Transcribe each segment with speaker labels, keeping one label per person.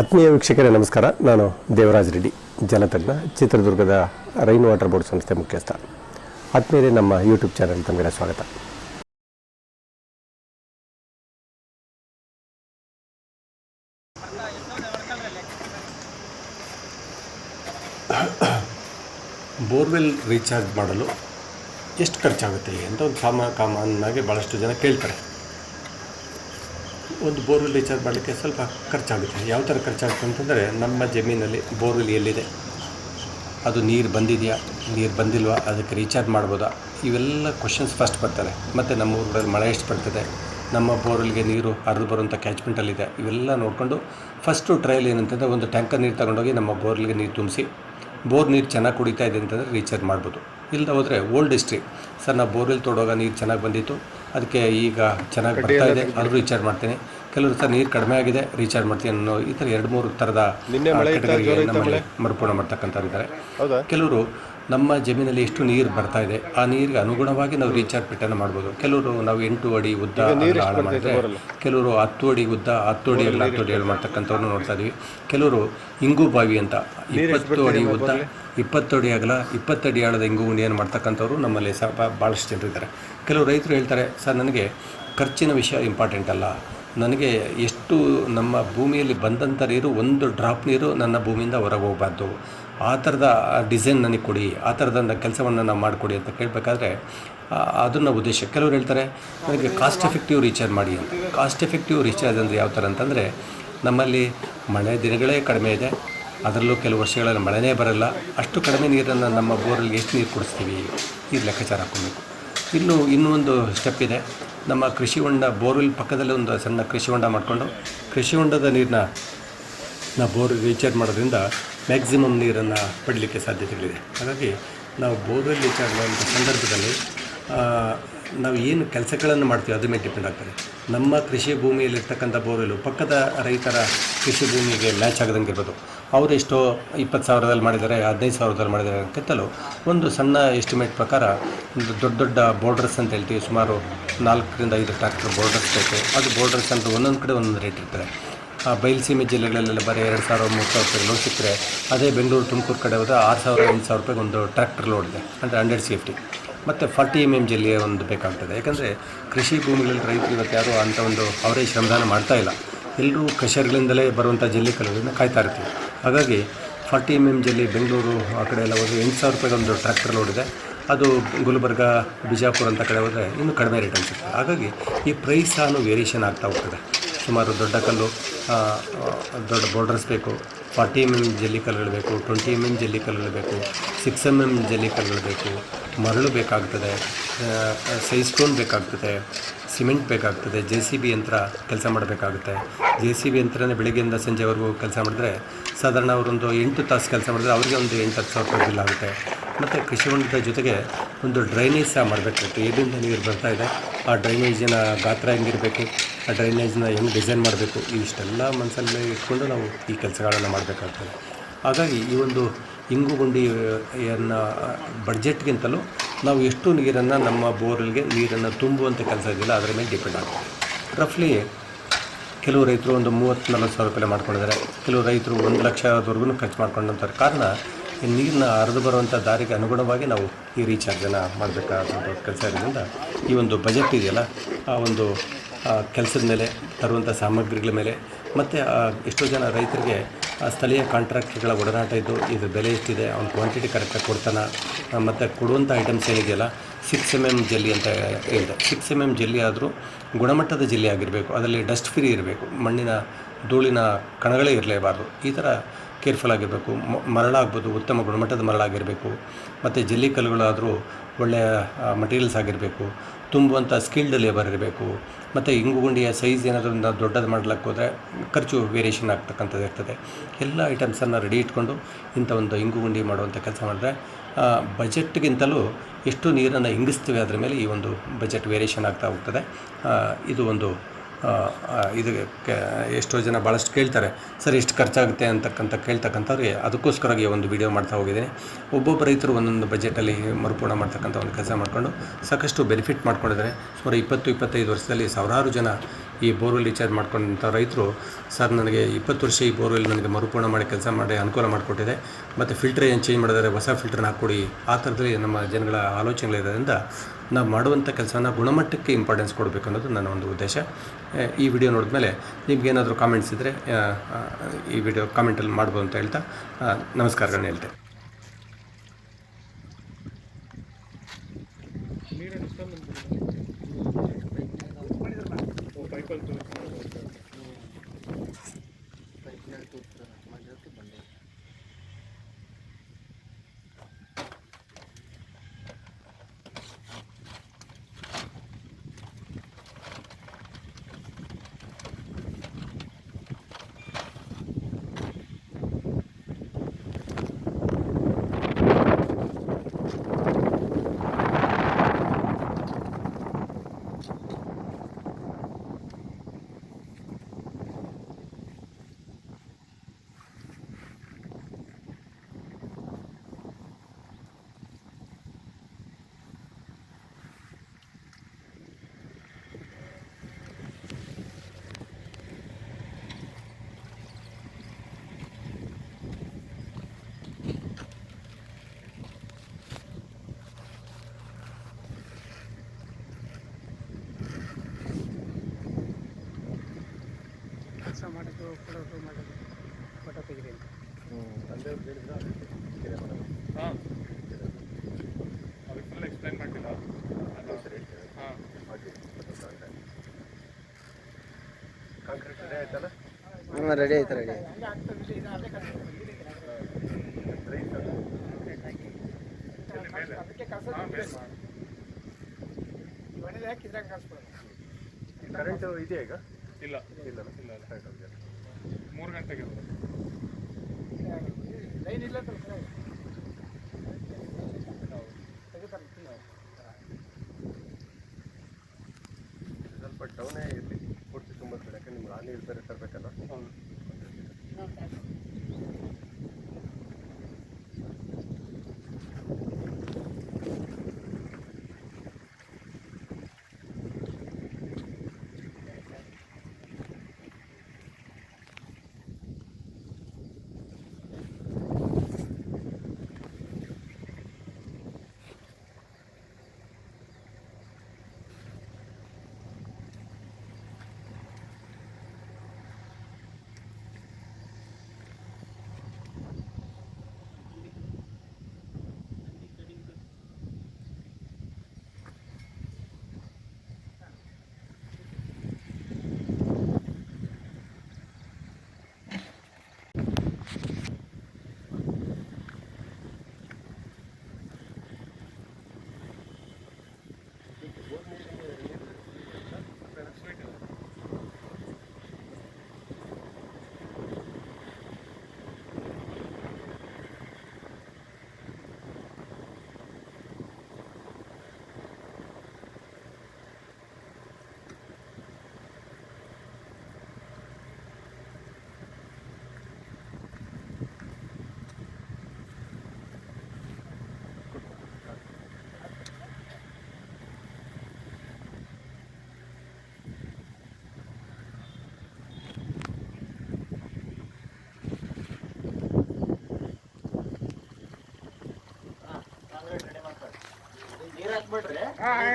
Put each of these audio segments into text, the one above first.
Speaker 1: ಆತ್ಮೀಯ ವೀಕ್ಷಕರೇ, ನಮಸ್ಕಾರ. ನಾನು ದೇವರಾಜ್ ರೆಡ್ಡಿ ಜಲತಜ್ಞ ಚಿತ್ರದುರ್ಗದ ರೈನ್ ವಾಟರ್ ಬೋರ್ಡ್ ಸಂಸ್ಥೆ ಮುಖ್ಯಸ್ಥ. ಆತ್ಮೀಯರೇ, ನಮ್ಮ ಯೂಟ್ಯೂಬ್ ಚಾನಲ್ ತಮಗೆ ಸ್ವಾಗತ. ಬೋರ್ವೆಲ್ ರೀಚಾರ್ಜ್ ಮಾಡಲು ಎಷ್ಟು ಖರ್ಚಾಗುತ್ತೆ ಅಂತ ಒಂದು ಸಾಮಾನ್ಯ ಕಾಮನ್ನಾಗಿ ಭಾಳಷ್ಟು ಜನ ಕೇಳ್ತಾರೆ. ಒಂದು ಬೋರ್ವೆಲ್ ರೀಚಾರ್ಜ್ ಮಾಡಲಿಕ್ಕೆ ಸ್ವಲ್ಪ ಖರ್ಚಾಗುತ್ತೆ. ಯಾವ ಥರ ಖರ್ಚಾಗುತ್ತೆ ಅಂತಂದರೆ ನಮ್ಮ ಜಮೀನಲ್ಲಿ ಬೋರ್ವೆಲ್ ಎಲ್ಲಿದೆ? ಅದು ನೀರು ಬಂದಿದೆಯಾ? ನೀರು ಬಂದಿಲ್ವಾ? ಅದಕ್ಕೆ ರೀಚಾರ್ಜ್ ಮಾಡ್ಬೋದಾ? ಇವೆಲ್ಲ ಕ್ವಶನ್ಸ್ ಫಸ್ಟ್ ಬರ್ತಾರೆ. ಮತ್ತು ನಮ್ಮ ಊರಲ್ಲಿ ಮಳೆ ಎಷ್ಟು ಬರ್ತದೆ? ನಮ್ಮ ಬೋರ್ವೆಲ್ಗೆ ನೀರು ಹರಿದು ಬರುವಂಥ ಕ್ಯಾಚ್ಮೆಂಟಲ್ಲಿದೆ ಇವೆಲ್ಲ ನೋಡಿಕೊಂಡು ಫಸ್ಟು ಟ್ರಯಲ್ ಏನಂತಂದರೆ ಒಂದು ಟ್ಯಾಂಕರ್ ನೀರು ತಗೊಂಡೋಗಿ ನಮ್ಮ ಬೋರ್ವೆಲ್ಗೆ ನೀರು ತುಂಬಿಸಿ ಬೋರ್ ನೀರು ಚೆನ್ನಾಗಿ ಕುಡಿತಾ ಇದೆ ಅಂತಂದರೆ ರೀಚಾರ್ಜ್ ಮಾಡ್ಬೋದು. ಇಲ್ಲದೆ ಹೋದರೆ ಓಲ್ಡ್ ಹಿಸ್ಟ್ರಿ ಸರ್ ನಾವು ಬೋರ್ವೆಲ್ ತೊಡೋಗ ನೀರು ಚೆನ್ನಾಗಿ ಬಂದಿತ್ತು. ಅದಕ್ಕೆ ಈಗ ಚೆನ್ನಾಗಿ ಬರ್ತಾ ಇದೆ. ಅದು ರೀಚಾರ್ಜ್ ಮಾಡ್ತೀನಿ. ಕೆಲವರು ಸರ್ ನೀರು ಕಡಿಮೆ ಆಗಿದೆ ರೀಚಾರ್ಜ್ ಮಾಡ್ತೀನಿ ಅನ್ನೋ ಈ ಥರ ಎರಡು ಮೂರು ಥರದ ಮರುಪೂರ್ಣ ಮಾಡ್ತಕ್ಕಂಥವ್ರು ಇದ್ದಾರೆ. ಕೆಲವರು ನಮ್ಮ ಜಮೀನಲ್ಲಿ ಎಷ್ಟು ನೀರು ಬರ್ತಾ ಇದೆ ಆ ನೀರಿಗೆ ಅನುಗುಣವಾಗಿ ನಾವು ರೀಚಾರ್ಜ್ ಪಿಟ್ಟನ್ನು ಮಾಡ್ಬೋದು. ಕೆಲವರು ನಾವು ಎಂಟು ಅಡಿ ಉದ್ದ ಮಾಡಿದ್ರೆ ಕೆಲವರು ಹತ್ತು ಅಡಿ ಉದ್ದ ಹತ್ತು ಅಡಿ ಎಲ್ಲ ಹತ್ತು ಅಡಿ ಎಲ್ಲ ಮಾಡ್ತಕ್ಕಂಥವ್ರನ್ನ ನೋಡ್ತಾ ಇದೀವಿ. ಕೆಲವರು ಇಂಗು ಬಾವಿ ಅಂತ ಇಪ್ಪತ್ತು ಅಡಿ ಉದ್ದ ಇಪ್ಪತ್ತು ಅಡಿ ಅಗಲ ಇಪ್ಪತ್ತು ಅಡಿ ಆಳದ ಇಂಗು ಗುಂಡಿಯನ್ನು ಮಾಡ್ತಕ್ಕಂಥವ್ರು ನಮ್ಮಲ್ಲಿ ಸ ಭಾಳಷ್ಟು ಜನರಿದ್ದಾರೆ. ಕೆಲವು ರೈತರು ಹೇಳ್ತಾರೆ ಸರ್ ನನಗೆ ಖರ್ಚಿನ ವಿಷಯ ಇಂಪಾರ್ಟೆಂಟ್ ಅಲ್ಲ ನನಗೆ ಎಷ್ಟು ನಮ್ಮ ಭೂಮಿಯಲ್ಲಿ ಬಂದಂಥ ನೀರು, ಒಂದು ಡ್ರಾಪ್ ನೀರು ನನ್ನ ಭೂಮಿಯಿಂದ ಹೊರಗೆ ಹೋಗಬಾರ್ದು. ಆ ಥರದ ಡಿಸೈನ್ ನನಗೆ ಕೊಡಿ, ಆ ಥರದ ಕೆಲಸವನ್ನು ನಾವು ಮಾಡಿಕೊಡಿ ಅಂತ ಕೇಳಬೇಕಾದ್ರೆ ಅದನ್ನು ಉದ್ದೇಶ. ಕೆಲವರು ಹೇಳ್ತಾರೆ, ನನಗೆ ಕಾಸ್ಟ್ ಎಫೆಕ್ಟಿವ್ ರೀಚಾರ್ಜ್ ಮಾಡಿ ಅಂತ. ಕಾಸ್ಟ್ ಎಫೆಕ್ಟಿವ್ ರೀಚಾರ್ಜ್ ಅಂದರೆ ಯಾವ ಥರ ಅಂತಂದರೆ, ನಮ್ಮಲ್ಲಿ ಮಳೆ ದಿನಗಳೇ ಕಡಿಮೆ ಇದೆ. ಅದರಲ್ಲೂ ಕೆಲವು ವರ್ಷಗಳಲ್ಲಿ ಮಳೆನೇ ಬರಲ್ಲ. ಅಷ್ಟು ಕಡಿಮೆ ನೀರನ್ನು ನಮ್ಮ ಬೋರಲ್ಲಿ ಎಷ್ಟು ನೀರು ಕುಡಿಸ್ತೀವಿ? ಇದು ಲೆಕ್ಕಾಚಾರ ಹಾಕ್ಕೊಬೇಕು. ಇನ್ನು, ಇನ್ನೂ ಒಂದು ಸ್ಟೆಪ್ ಇದೆ. ನಮ್ಮ ಕೃಷಿ ಹೊಂಡ ಬೋರ್ವೆಲ್ ಪಕ್ಕದಲ್ಲೇ ಒಂದು ಸಣ್ಣ ಕೃಷಿ ಹೊಂಡ ಮಾಡಿಕೊಂಡು ಕೃಷಿ ಹೊಂಡದ ನೀರನ್ನ ನಾವು ಬೋರ್ ರೀಚಾರ್ಜ್ ಮಾಡೋದ್ರಿಂದ ಮ್ಯಾಕ್ಸಿಮಮ್ ನೀರನ್ನು ಪಡೀಲಿಕ್ಕೆ ಸಾಧ್ಯತೆಗಳಿದೆ. ಹಾಗಾಗಿ ನಾವು ಬೋರ್ವೆಲ್ ರೀಚಾರ್ಜ್ ಮಾಡುವಂಥ ಸಂದರ್ಭದಲ್ಲಿ ನಾವು ಏನು ಕೆಲಸಗಳನ್ನು ಮಾಡ್ತೀವಿ ಅದ್ರ ಮೇಲೆ ಡಿಪೆಂಡ್ ಆಗ್ತದೆ. ನಮ್ಮ ಕೃಷಿ ಭೂಮಿಯಲ್ಲಿರ್ತಕ್ಕಂಥ ಬೋರ್ವೆಲ್ಲು, ಪಕ್ಕದ ರೈತರ ಕೃಷಿ ಭೂಮಿಗೆ ಮ್ಯಾಚ್ ಆಗದಂಗೆ ಇರ್ಬೋದು. ಅವರು ಎಷ್ಟೋ ಇಪ್ಪತ್ತು ಸಾವಿರದಲ್ಲಿ ಮಾಡಿದ್ದಾರೆ, ಹದಿನೈದು ಸಾವಿರದಲ್ಲಿ ಮಾಡಿದ್ದಾರೆ ಅಂತಲೂ ಒಂದು ಸಣ್ಣ ಎಸ್ಟಿಮೇಟ್ ಪ್ರಕಾರ ಒಂದು ದೊಡ್ಡ ದೊಡ್ಡ ಬೋರ್ಡರ್ಸ್ ಅಂತ ಹೇಳ್ತೀವಿ. ಸುಮಾರು ನಾಲ್ಕರಿಂದ ಐದು ಟ್ರ್ಯಾಕ್ಟರ್ ಬೋರ್ಡರ್ಸ್ ಬೇಕು ಅದು ಬೋರ್ಡರ್ಸ್ ಅಂತ ಒಂದೊಂದು ಕಡೆ ಒಂದೊಂದು ರೇಟ್ ಇರ್ತದೆ. ಆ ಬಯಲುಸೀಮೆ ಜಿಲ್ಲೆಗಳಲ್ಲೆಲ್ಲ ಬರೀ ಎರಡು ಸಾವಿರ, ಮೂರು ಸಾವಿರ ರೂಪಾಯಿ ಲೋಡ್ ಸಿಕ್ಕರೆ ಅದೇ ಬೆಂಗಳೂರು ತುಮಕೂರು ಕಡೆ ಹೋದರೆ ಆರು ಸಾವಿರ ಎಂಟು ಸಾವಿರ ರೂಪಾಯಿಗೆ ಒಂದು ಟ್ರ್ಯಾಕ್ಟರ್ ಲೋಡ್ ಇದೆ. ಅಂದರೆ ಹಂಡ್ರೆಡ್ ಸೇಫ್ಟಿ ಮತ್ತು ಫಾರ್ಟಿ ಎಂ ಎಂ ಜಲ್ಲಿಯ ಒಂದು ಬೇಕಾಗ್ತದೆ. ಯಾಕಂದರೆ ಕೃಷಿ ಭೂಮಿಗಳಲ್ಲಿ ರೈತರು ಇವತ್ತು ಯಾರೂ ಅಂಥ ಒಂದು ಅವರೇ ಶ್ರಮದಾನ ಮಾಡ್ತಾ ಇಲ್ಲ. ಎಲ್ಲರೂ ಕಷರ್ಗಳಿಂದಲೇ ಬರುವಂಥ ಜಲ್ಲಿ ಕಲ್ಲುಗಳನ್ನ ಕಾಯ್ತಾ ಇರ್ತೀವಿ. ಹಾಗಾಗಿ ಫಾರ್ಟಿ ಎಂ ಎಂ ಜಲ್ಲಿ ಬೆಂಗಳೂರು ಆ ಕಡೆ ಎಲ್ಲ ಹೋದರೆ ಎಂಟು ಸಾವಿರ ರೂಪಾಯಿಗೆ ಒಂದು ಟ್ರ್ಯಾಕ್ಟರ್ ನೋಡಿದೆ ಅದು ಗುಲ್ಬರ್ಗ, ಬಿಜಾಪುರ ಅಂತ ಕಡೆ ಹೋದರೆ ಇನ್ನೂ ಕಡಿಮೆ ರೇಟ್ ಅನಿಸುತ್ತೆ ಹಾಗಾಗಿ ಈ ಪ್ರೈಸ್ ಸಹ ವೇರಿಯೇಷನ್ ಆಗ್ತಾ ಹೋಗ್ತದೆ. ಸುಮಾರು ದೊಡ್ಡ ಕಲ್ಲು ದೊಡ್ಡ ಬೋರ್ಡರ್ಸ್ ಬೇಕು. ಫಾರ್ಟಿ ಎಂ ಎಂ ಜಲ್ಲಿ ಕಲ್ಲುಗಳು ಬೇಕು, ಟ್ವೆಂಟಿ ಎಂ ಎಂ ಜಲ್ಲಿ ಕಲ್ಲುಗಳು ಬೇಕು, ಸಿಕ್ಸ್ ಎಂ ಎಂ ಜಲ್ಲಿ ಕಲ್ಲುಗಳು ಬೇಕು, ಮರಳು ಬೇಕಾಗ್ತದೆ ಸೈಜ್ ಸ್ಟೋನ್ ಬೇಕಾಗ್ತದೆ, ಸಿಮೆಂಟ್ ಬೇಕಾಗ್ತದೆ, ಜೆ ಸಿ ಬಿ ಯಂತ್ರ ಕೆಲಸ ಮಾಡಬೇಕಾಗುತ್ತೆ. ಜೆ ಸಿ ಬಿ ಯಂತ್ರನೇ ಬೆಳಗ್ಗೆಯಿಂದ ಸಂಜೆವರೆಗೂ ಕೆಲಸ ಮಾಡಿದ್ರೆ ಸಾಧಾರಣ ಅವರೊಂದು ಎಂಟು ತಾಸು ಕೆಲಸ ಮಾಡಿದ್ರೆ ಅವರಿಗೆ ಒಂದು ಎಂಟು ಹತ್ತು ಸಾವಿರ ರೂಪಾಯಿ ಬಿಲ್ ಆಗುತ್ತೆ. ಮತ್ತು ಕೃಷಿ ಹೊಂಡದ ಜೊತೆಗೆ ಒಂದು ಡ್ರೈನೇಜ್ ಸಹ ಮಾಡಬೇಕಾಗುತ್ತೆ ಎಲ್ಲಿಂದ ನೀರು ಬರ್ತಾ ಇದೆ? ಆ ಡ್ರೈನೇಜಿನ ಗಾತ್ರ ಹೆಂಗಿರಬೇಕು? ಆ ಡ್ರೈನೇಜ್ನ ಹೆಂಗೆ ಡಿಸೈನ್ ಮಾಡಬೇಕು? ಇಷ್ಟೆಲ್ಲ ಮನಸ್ಸಲ್ಲಿ ಇಟ್ಕೊಂಡು ನಾವು ಈ ಕೆಲಸಗಳನ್ನು ಮಾಡಬೇಕಾಗ್ತದೆ. ಹಾಗಾಗಿ ಈ ಒಂದು ಇಂಗು ಗುಂಡಿಯನ್ನು ಬಡ್ಜೆಟ್ಗಿಂತಲೂ ನಾವು ಎಷ್ಟು ನೀರನ್ನು ನಮ್ಮ ಬೋರ್ಲ್ಗೆ ನೀರನ್ನು ತುಂಬುವಂಥ ಕೆಲಸ ಇದೆಯಲ್ಲ ಅದರ ಮೇಲೆ ಡಿಪೆಂಡ್ ಆಗುತ್ತೆ ರಫ್ಲಿ ಕೆಲವು ರೈತರು ಒಂದು ಮೂವತ್ತು ನಲ್ವತ್ತು ಸಾವಿರ ರೂಪಾಯಿ ಮಾಡ್ಕೊಂಡಿದ್ದಾರೆ. ಕೆಲವು ರೈತರು ಒಂದು ಲಕ್ಷದವರೆಗೂ ಖರ್ಚು ಮಾಡ್ಕೊಂಡಂತಾರೆ ಕಾರಣ ಈ ನೀರನ್ನ ಹರಿದು ಬರುವಂಥ ದಾರಿಗೆ ಅನುಗುಣವಾಗಿ ನಾವು ಈ ರೀಚಾರ್ಜನ್ನು ಮಾಡಬೇಕಾದಂಥ ಕೆಲಸ ಇರೋದ್ರಿಂದ ಈ ಒಂದು ಬಜೆಟ್ ಇದೆಯಲ್ಲ, ಆ ಒಂದು ಕೆಲಸದ ಮೇಲೆ, ತರುವಂಥ ಸಾಮಗ್ರಿಗಳ ಮೇಲೆ, ಮತ್ತು ಎಷ್ಟೋ ಜನ ರೈತರಿಗೆ, ಆ ಸ್ಥಳೀಯ ಕಾಂಟ್ರಾಕ್ಟ್ಗಳ ಒಡನಾಟ ಇದ್ದು ಇದು ಬೆಲೆ ಎಷ್ಟಿದೆ, ಅವ್ನು ಕ್ವಾಂಟಿಟಿ ಕರೆಕ್ಟಾಗಿ ಕೊಡ್ತಾನೆ ಮತ್ತು ಕೊಡುವಂಥ ಐಟಮ್ಸ್ ಏನಿದೆಯಲ್ಲ ಸಿಕ್ಸ್ ಎಂ ಎಂ ಜೆಲ್ಲಿ ಅಂತ ಹೇಳಿದೆ. ಸಿಕ್ಸ್ ಎಂ ಎಂ ಜೆಲ್ಲಿ ಆದರೂ ಗುಣಮಟ್ಟದ ಜೆಲ್ಲಿ ಆಗಿರಬೇಕು, ಅದರಲ್ಲಿ ಡಸ್ಟ್ ಫ್ರೀ ಇರಬೇಕು, ಮಣ್ಣಿನ, ಧೂಳಿನ ಕಣಗಳೇ ಇರಲೇಬಾರ್ದು. ಈ ಥರ ಕೇರ್ಫುಲ್ ಆಗಿರಬೇಕು ಮರಳಾಗ್ಬೋದು, ಉತ್ತಮ ಗುಣಮಟ್ಟದ ಮರಳಾಗಿರಬೇಕು, ಮತ್ತು ಜಲ್ಲಿ ಕಲ್ಲುಗಳಾದರೂ ಒಳ್ಳೆಯ ಮಟೀರಿಯಲ್ಸ್ ಆಗಿರಬೇಕು ತುಂಬುವಂಥ ಸ್ಕಿಲ್ಡ್ ಲೇಬರ್ ಇರಬೇಕು, ಮತ್ತು ಇಂಗುಗುಂಡಿಯ ಸೈಜ್ ಏನಾದರೂ ದೊಡ್ಡದು ಮಾಡ್ಲಿಕ್ಕೆ ಹೋದರೆ ಖರ್ಚು ವೇರಿಯೇಷನ್ ಆಗ್ತಕ್ಕಂಥದ್ದು ಇರ್ತದೆ. ಎಲ್ಲ ಐಟಮ್ಸನ್ನು ರೆಡಿ ಇಟ್ಕೊಂಡು ಇಂಥ ಒಂದು ಇಂಗುಗುಂಡಿ ಮಾಡುವಂಥ ಕೆಲಸ ಮಾಡಿದ್ರೆ ಬಜೆಟ್ಗಿಂತಲೂ ಎಷ್ಟು ನೀರನ್ನು ಇಂಗಿಸ್ತೀವಿ ಅದರ ಮೇಲೆ ಈ ಒಂದು ಬಜೆಟ್ ವೇರಿಯೇಷನ್ ಆಗ್ತಾ ಹೋಗ್ತದೆ. ಇದು ಒಂದು ಇದು ಎಷ್ಟೋ ಜನ ಭಾಳಷ್ಟು ಕೇಳ್ತಾರೆ, ಸರ್ ಎಷ್ಟು ಖರ್ಚಾಗುತ್ತೆ ಅಂತಕ್ಕಂಥ ಕೇಳ್ತಕ್ಕಂಥವ್ರಿಗೆ ಅದಕ್ಕೋಸ್ಕರವಾಗಿ ಒಂದು ವಿಡಿಯೋ ಮಾಡ್ತಾ ಹೋಗಿದ್ದೀನಿ. ಒಬ್ಬೊಬ್ಬ ರೈತರು ಒಂದೊಂದು ಬಜೆಟಲ್ಲಿ ಮರುಪೂರ್ಣ ಮಾಡ್ತಕ್ಕಂಥ ಒಂದು ಕೆಲಸ ಮಾಡಿಕೊಂಡು ಸಾಕಷ್ಟು ಬೆನಿಫಿಟ್ ಮಾಡ್ಕೊಂಡಿದ್ದಾರೆ. ಸುಮಾರು ಇಪ್ಪತ್ತು, ಇಪ್ಪತ್ತೈದು ವರ್ಷದಲ್ಲಿ ಸಾವಿರಾರು ಜನ ಈ ಬೋರ್ವೆಲ್ ರೀಚಾರ್ಜ್ ಮಾಡ್ಕೊಂಡಂಥ ರೈತರು, ಸರ್ ನನಗೆ ಇಪ್ಪತ್ತು ವರ್ಷ ಈ ಬೋರ್ವೆಲ್ ನನಗೆ ಮರುಪೂರ್ಣ ಮಾಡಿ ಕೆಲಸ ಮಾಡಿ ಅನುಕೂಲ ಮಾಡಿಕೊಟ್ಟಿದೆ. ಮತ್ತು ಫಿಲ್ಟರ್ ಏನು ಚೇಂಜ್ ಮಾಡಿದರೆ ಹೊಸ ಫಿಲ್ಟ್ರನ್ನ ಹಾಕ್ಕೊಡಿ. ಆ ಥರದಲ್ಲಿ ನಮ್ಮ ಜನಗಳ ಆಲೋಚನೆಗಳಿರೋದ್ರಿಂದ ನಾವು ಮಾಡುವಂಥ ಕೆಲಸನ ಗುಣಮಟ್ಟಕ್ಕೆ ಇಂಪಾರ್ಟೆನ್ಸ್ ಕೊಡಬೇಕು ಅನ್ನೋದು ನನ್ನ ಒಂದು ಉದ್ದೇಶ. ಈ ವಿಡಿಯೋ ನೋಡಿದ್ಮೇಲೆ ನಿಮ್ಗೇನಾದರೂ ಕಾಮೆಂಟ್ಸ್ ಇದ್ದರೆ ಈ ವಿಡಿಯೋ ಕಾಮೆಂಟಲ್ಲಿ ಮಾಡ್ಬೋದು ಅಂತ ಹೇಳ್ತಾ ನಮಸ್ಕಾರಗಳನ್ನ ಹೇಳ್ತೇನೆ
Speaker 2: ಕೆಲಸ ಮಾಡೋದು ಕೊಡೋದು ಮಾಡೋದು ಫೋಟೋ ತೆಗಿರಿ ಅಂತ.
Speaker 3: ಹಾಂ ಅದಕ್ಕೆ ಫುಲ್ ಎಕ್ಸ್ಪ್ಲೈನ್ ಮಾಡಿಲ್ಲ ಹಾಂ
Speaker 2: ಹಾಂ ರೆಡಿ ಆಯ್ತು ರೆಡಿ
Speaker 3: ಹಾಂ ಬೇಸ್
Speaker 4: ಕರೆಂಟ್ ಇದೆಯಾ ಈಗ?
Speaker 3: ಇಲ್ಲ
Speaker 4: ಇಲ್ಲ
Speaker 3: ಇಲ್ಲ ಇಲ್ಲ ಮೂರು ಗಂಟೆಗೆ ಬರುತ್ತೆ
Speaker 4: ಸ್ವಲ್ಪ ಡೌನೇ ಇರಲಿ. ಪೂರ್ತಿ ತುಂಬ ಕಡೆ ಯಾಕಂದ್ರೆ ನಿಮ್ಗೆ ಆ ಇರ್ತಾರೆ ಬೇರೆ ತರಬೇಕಲ್ಲ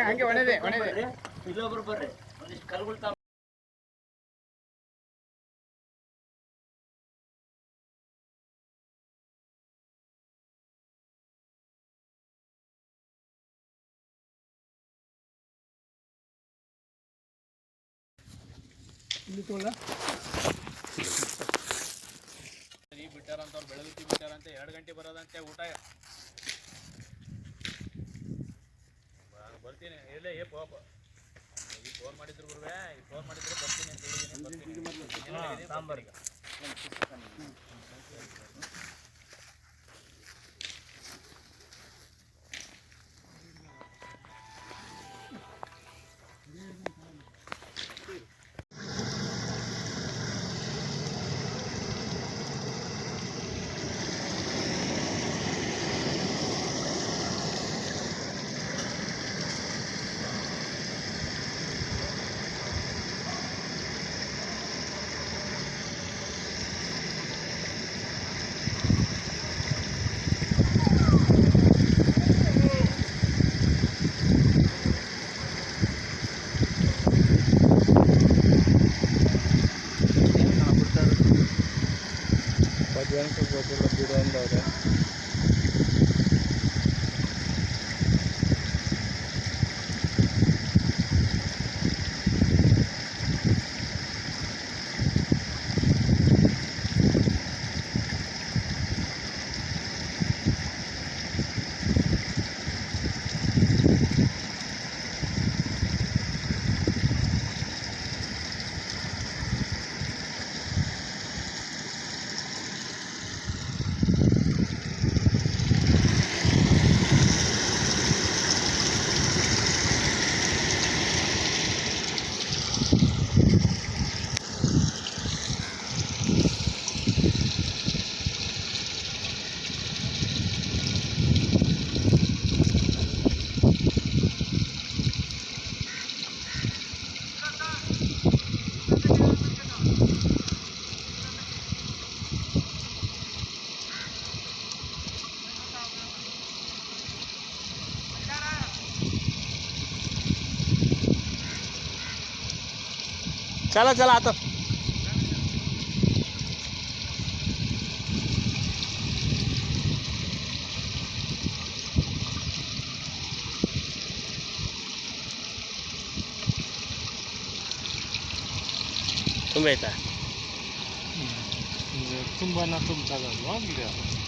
Speaker 2: ಹಂಗೆ ಒಣದೆ ಒಣದೆ.
Speaker 5: ಇಲ್ಲೊಬ್ರು ಬರ್ರಿ. ಒಂದಿಷ್ಟು ಕಲ್ಗಳು ಬಿಟ್ಟಾರಂತ ಬಿಟ್ಟಾರಂತ ಬೆಳಗ್ಗೆ ಬಿಟ್ಟಾರಂತ ಎರಡು ಗಂಟೆ ಬರೋದಂತೆ ಊಟ ನಾನು ಬರ್ತೀನಿ ಇಲ್ಲೇ ಏ ಪಾಪ. ಈ ಫೋನ್ ಮಾಡಿದ್ರು ಗುರುವೆ ಈಗ ಫೋನ್ ಮಾಡಿದ್ರು ಬರ್ತೀನಿ ಅಂತ ಹೇಳಿದ್ದೀನಿ ಬರ್ತೀನಿ ಸಾಂಬಾರಿಗೆ
Speaker 6: Burada bir anda चलो चलो चला चला तो। तुम
Speaker 7: तुम्ही हम्म, तुम तुंबाना तुमचा जातो